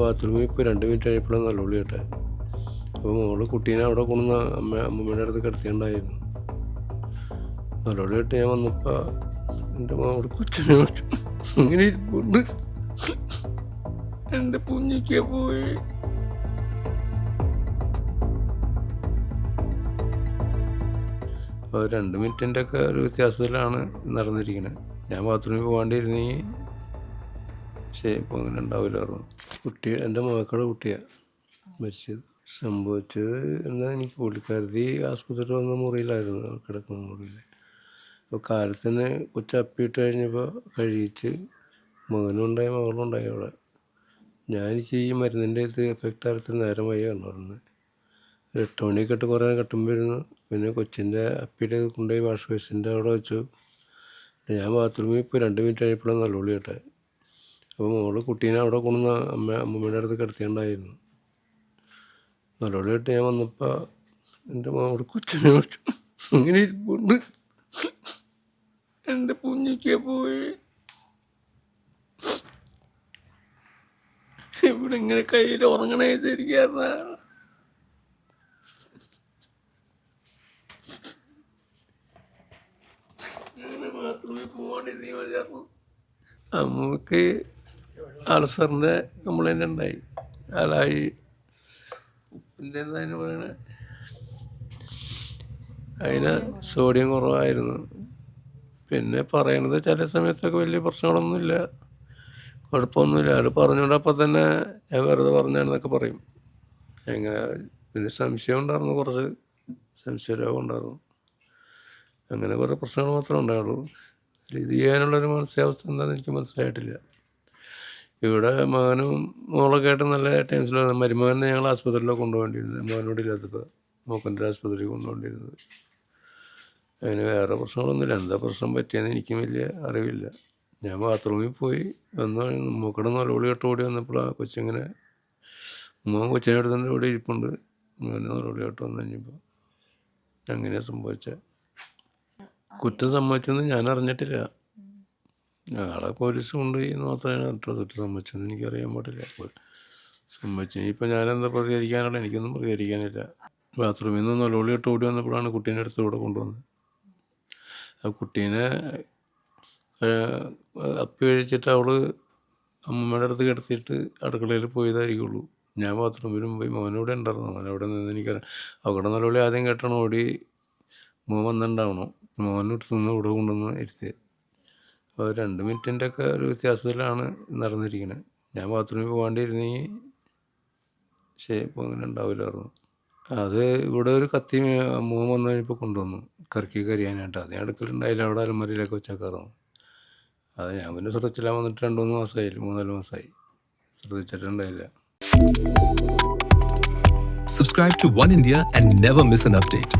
ബാത്റൂമിൽ ഇപ്പോൾ രണ്ട് മിനിറ്റ് കഴിഞ്ഞപ്പോഴാണ് നല്ലോളി കേട്ടെ. അപ്പോൾ മോൾ കുട്ടീനെ അവിടെ കൊണ്ടുവന്ന അമ്മ അമ്മമ്മയുടെ അടുത്ത് കിടത്തിയുണ്ടായിരുന്നു നല്ലോളി കേട്ട് ഞാൻ വന്നപ്പോൾ എന്റെ മോൾ കൊച്ചിനെ. ഇങ്ങനെ ഇരിപ്പുണ്ട്. എന്റെ പുഞ്ഞിക്ക പോയി. അപ്പോൾ രണ്ട് മിനിറ്റിന്റെ ഒക്കെ ഒരു വ്യത്യാസത്തിലാണ് നടന്നിരിക്കുന്നത് ഞാൻ ബാത്റൂമിൽ പോകാണ്ടിരുന്നെങ്കിൽ ശരി ഇപ്പോൾ അങ്ങനെ ഉണ്ടാവില്ലായിരുന്നു കുട്ടി എന്റെ മക്കളുടെ കുട്ടിയാണ് മരിച്ചത്. സംഭവിച്ചത് എന്ന് എനിക്ക് പുള്ളിക്കാരത്തി ആസ്പത്രിയിൽ വന്ന മുറിയിലായിരുന്നു കിടക്കുന്ന മുറിയിൽ അപ്പോൾ കാലത്തിന് കൊച്ചപ്പിയിട്ട് കഴിഞ്ഞപ്പോൾ കഴിയിച്ച് മകനുണ്ടായി മകളുണ്ടായി അവിടെ. ഞാൻ ഈ മരുന്നിന്റെ ഇത് എഫക്റ്റ് ആരത്തിന് നേരം വയ്യ കണ്ടുവരുന്നത് ഒരു എട്ട് മണിയൊക്കെ കുറേ കട്ടുമ്പോൾ ഇരുന്നു. പിന്നെ കൊച്ചിന്റെ അപ്പിയുടെ കൊണ്ടുപോയി വാഷ് ബേസിന്റെ അവിടെ വെച്ചു. ഞാൻ ബാത്റൂമിൽ ഇപ്പോൾ രണ്ട് മിനിറ്റ് കഴിഞ്ഞപ്പോഴാണ് നല്ലോളി കേട്ടെ. അപ്പോൾ മോൾ കുട്ടീനെ അവിടെ കൊണ്ടുവന്ന് അമ്മ അമ്മമ്മയുടെ അടുത്ത് കിടത്തിയുണ്ടായിരുന്നു നല്ലോളി ഞാൻ വന്നപ്പോൾ എന്റെ മോൾ കൊച്ചിനെ. ഇങ്ങനെ ഇരിപ്പുണ്ട്. എന്റെ കുഞ്ഞിക്ക് പോയി. ഇവിടെ ഇങ്ങനെ കയ്യിൽ ഉറങ്ങണേ ശരിക്കായിരുന്ന മാത്രമേ മതിയായിരുന്നു അമ്മയ്ക്ക് അൾസറിന്റെ കംപ്ലൈന്റ് ഉണ്ടായി. അലായി ഉപ്പിന്റെ എന്താ പറയണേ. അതിന് സോഡിയം കുറവായിരുന്നു. പിന്നെ പറയണത് ചില സമയത്തൊക്കെ വലിയ പ്രശ്നങ്ങളൊന്നുമില്ല. കുഴപ്പമൊന്നുമില്ല. അത് പറഞ്ഞുകൊണ്ട് അപ്പം തന്നെ ഞാൻ വെറുതെ പറഞ്ഞാണെന്നൊക്കെ പറയും. എങ്ങനെ? പിന്നെ സംശയം ഉണ്ടായിരുന്നു. കുറച്ച് സംശയരോഗം ഉണ്ടായിരുന്നു. അങ്ങനെ കുറേ പ്രശ്നങ്ങൾ മാത്രമേ ഉണ്ടായുള്ളൂ. ഇത് ചെയ്യാനുള്ളൊരു മാനസികാവസ്ഥ എന്താണെന്ന് എനിക്ക് മനസ്സിലായിട്ടില്ല. ഇവിടെ മകനും മോളൊക്കെ ആയിട്ട് നല്ല ടൈംസിലാണ് മരുമകനെ ഞങ്ങൾ ആസ്പത്രിയിലൊക്കെ കൊണ്ടുപോകേണ്ടിയിരുന്നത്. മോനോട് ഇല്ലാത്തപ്പോൾ മോക്കന്റെ ആസ്പത്രിയിൽ കൊണ്ടുപോകേണ്ടിയിരുന്നത്. അതിന് വേറെ പ്രശ്നങ്ങളൊന്നുമില്ല. എന്താ പ്രശ്നം പറ്റിയെന്ന് എനിക്കും വലിയ അറിവില്ല. ഞാൻ ബാത്റൂമിൽ പോയി വന്ന് മൂക്കടെ നല്ല കേട്ട് ഓടി വന്നപ്പോഴാണ് കൊച്ചിങ്ങനെ മോൻ കൊച്ചിനെ എടുത്തിന്റെ ഇവിടെ ഇരിപ്പുണ്ട്. മോനെ നല്ലോളി കേട്ട് വന്നു കഴിഞ്ഞപ്പോൾ അങ്ങനെയാണ് സംഭവിച്ചത് കുറ്റം സംഭവിച്ചെന്ന് ഞാൻ അറിഞ്ഞിട്ടില്ല. ആളെ പോലീസ് കൊണ്ടുപോയി എന്ന് അത്ര തെറ്റ് സംഭവിച്ചെന്ന് എനിക്കറിയാൻ പാടില്ല. അപ്പോൾ സംഭവിച്ചു ഇനിയിപ്പോൾ ഞാനെന്താ പ്രതികരിക്കാനുള്ള എനിക്കൊന്നും പ്രതികരിക്കാനില്ല. ബാത്റൂമിൽ നിന്ന് നല്ലോളി ഇട്ട് ഓടി വന്നപ്പോഴാണ് കുട്ടീന്റെ അടുത്ത് ഇവിടെ കൊണ്ടുവന്നത്. ആ കുട്ടീനെ അപ്പി കഴിച്ചിട്ട് അവൾ അമ്മമ്മയുടെ അടുത്ത് കിടത്തിയിട്ട് അടുക്കളയിൽ പോയതായിരിക്കുള്ളൂ. ഞാൻ ബാത്റൂമിലും പോയി മോനോടെ ഉണ്ടായിരുന്നു. അവിടെ നിന്ന് എനിക്കറിയാം. അവിടെ നല്ലോളി ആദ്യം കേട്ടണം ഓടി മോൻ വന്നിട്ടുണ്ടാവണം. മോനെടുത്ത് നിന്ന് ഇവിടെ കൊണ്ടുവന്ന് ഇരുത്തിയത്. അപ്പോൾ രണ്ട് മിനിറ്റിന്റെ ഒക്കെ ഒരു വ്യത്യാസത്തിലാണ് നടന്നിരിക്കുന്നത്. ഞാൻ ബാത്റൂമിൽ പോകാണ്ടിരുന്നെങ്കിൽ ശരി ഇപ്പോൾ അങ്ങനെ ഉണ്ടാവില്ലായിരുന്നു. അത് ഇവിടെ ഒരു കത്തി മൂന്ന് വന്നു കഴിഞ്ഞപ്പോൾ കൊണ്ടുവന്നു. കറക്കി കരിയാനായിട്ട്. അത് ഞാൻ അടുക്കലുണ്ടായില്ല അവിടെ അലമറിയിലൊക്കെ വെച്ചേക്കാറാണ് അത് ഞാൻ പിന്നെ ശ്രദ്ധിച്ചില്ല വന്നിട്ട് രണ്ട് മൂന്ന് മാസമായി മൂന്നാൽ മാസമായി. ശ്രദ്ധിച്ചിട്ടുണ്ടായില്ല. Subscribe to One India and never miss an update.